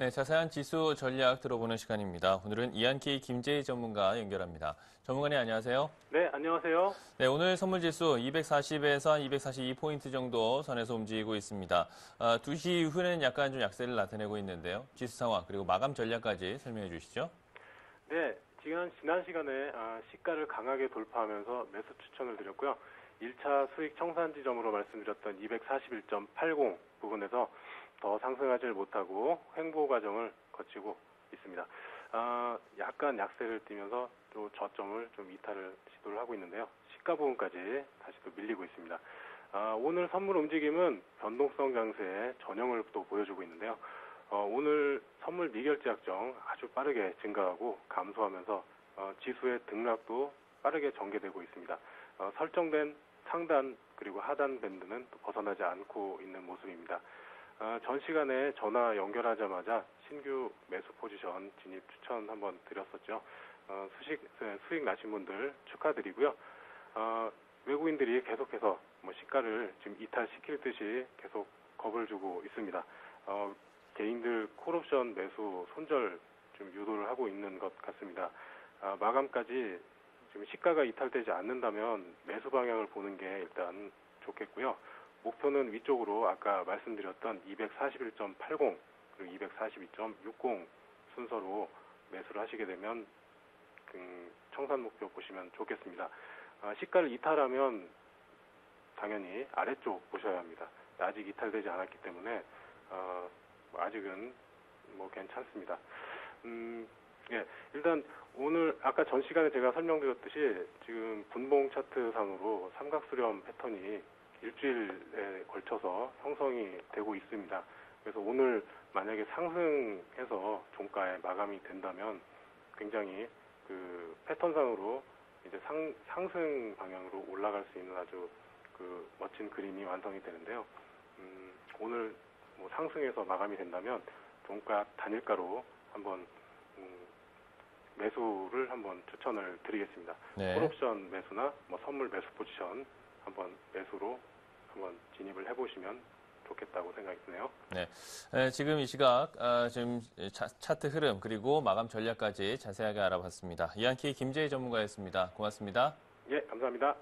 네, 자세한 지수 전략 들어보는 시간입니다. 오늘은 이한케이 김재희 전문가 연결합니다. 전문가님 안녕하세요. 네, 안녕하세요. 네, 오늘 선물 지수 240에서 242포인트 정도 선에서 움직이고 있습니다. 아, 2시 이후에는 약간 좀 약세를 나타내고 있는데요. 지수 상황 그리고 마감 전략까지 설명해 주시죠. 네, 지난, 지난 시간에 아, 시가를 강하게 돌파하면서 매수 추천을 드렸고요. 1차 수익 청산 지점으로 말씀드렸던 241.80 부분에서 더 상승하지를 못하고 횡보 과정을 거치고 있습니다. 아, 약간 약세를 띠면서 또 저점을 좀 이탈을 시도를 하고 있는데요. 시가 부분까지 다시 또 밀리고 있습니다. 아, 오늘 선물 움직임은 변동성 강세의 전형을 또 보여주고 있는데요. 어, 오늘 선물 미결제 약정 아주 빠르게 증가하고 감소하면서 어, 지수의 등락도 빠르게 전개되고 있습니다. 어, 설정된 상단 그리고 하단 밴드는 또 벗어나지 않고 있는 모습입니다. 어, 전 시간에 전화 연결하자마자 신규 매수 포지션 진입 추천 한번 드렸었죠. 어, 수식, 수익 나신 분들 축하드리고요. 어, 외국인들이 계속해서 뭐 시가를 지금 이탈시킬 듯이 계속 겁을 주고 있습니다. 어, 개인들 콜옵션 매수 손절 좀 유도를 하고 있는 것 같습니다. 아, 마감까지 지금 시가가 이탈되지 않는다면 매수 방향을 보는 게 일단 좋겠고요. 목표는 위쪽으로 아까 말씀드렸던 241.80 그리고 242.60 순서로 매수를 하시게 되면 그 청산 목표 보시면 좋겠습니다. 아, 시가를 이탈하면 당연히 아래쪽 보셔야 합니다. 아직 이탈되지 않았기 때문에 어, 뭐 아직은 뭐 괜찮습니다. 음, 예, 일단 오늘 아까 전 시간에 제가 설명드렸듯이 지금 분봉 차트 상으로 삼각수렴 패턴이 일주일에 걸쳐서 형성이 되고 있습니다. 그래서 오늘 만약에 상승해서 종가에 마감이 된다면 굉장히 그 패턴상으로 이제 상, 상승 방향으로 올라갈 수 있는 아주 그 멋진 그림이 완성이 되는데요. 음, 오늘 뭐 상승해서 마감이 된다면 종가 단일가로 한번 음, 매수를 한번 추천을 드리겠습니다. 네. 콜옵션 매수나 뭐 선물 매수 포지션 한번 한번 진입을 해보시면 좋겠다고 생각이 드네요. 네, 에, 지금 이 시각 아, 지금 차, 차트 흐름 그리고 마감 전략까지 자세하게 알아봤습니다. 이한케이 김재희 전문가였습니다. 고맙습니다. 예, 감사합니다.